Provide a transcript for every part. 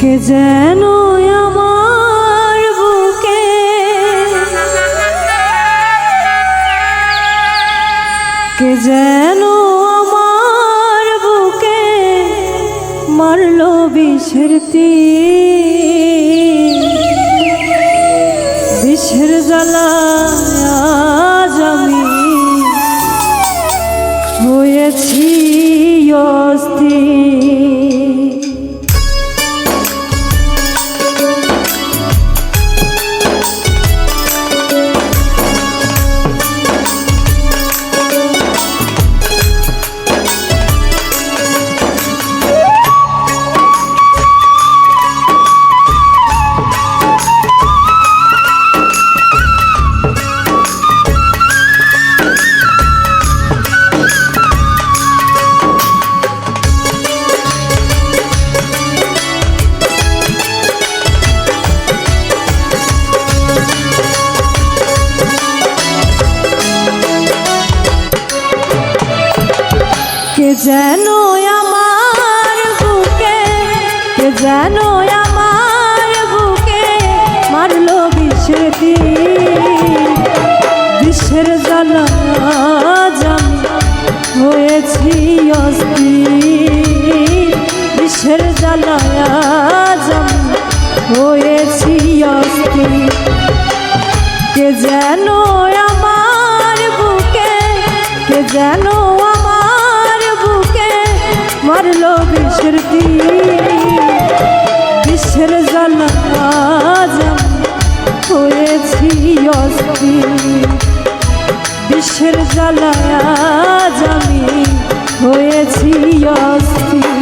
কে যেন আমার বুকে কে যেন আমার বুকে মারলো বিষের তীর। জ্বালা যেন আমার বুকে, কে যেন আমার বুকে মারলো বিষের। বিষের জামি হয়েছি অস্থির বিষের জামি হয়েছি অস্থির কে যেন আমার বুকে, কে যেন অস্থির। বিষের জ্বালা আজ আমি হয়েছি অস্থির।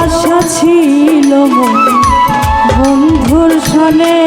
আশা ছিল বন্ধুর সনে।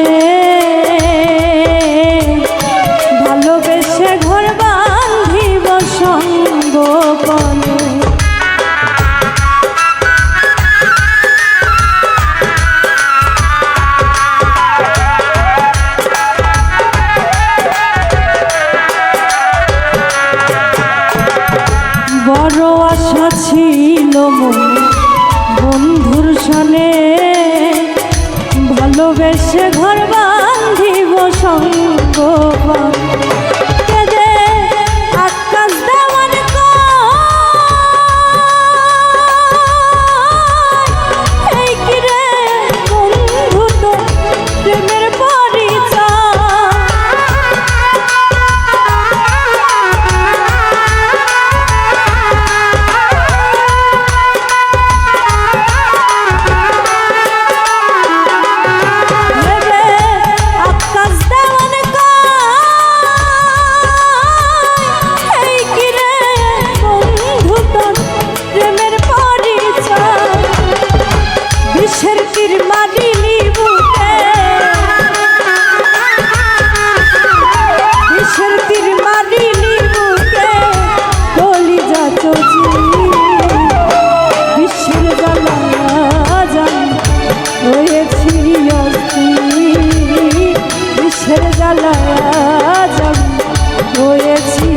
হয়েছি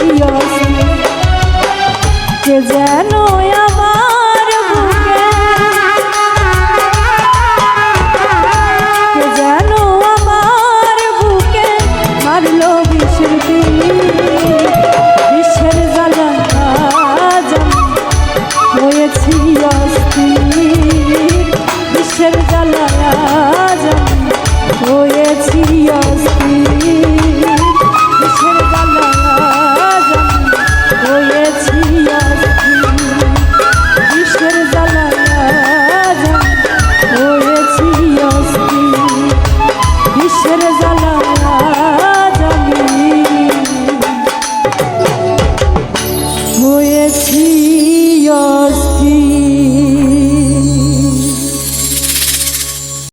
যেন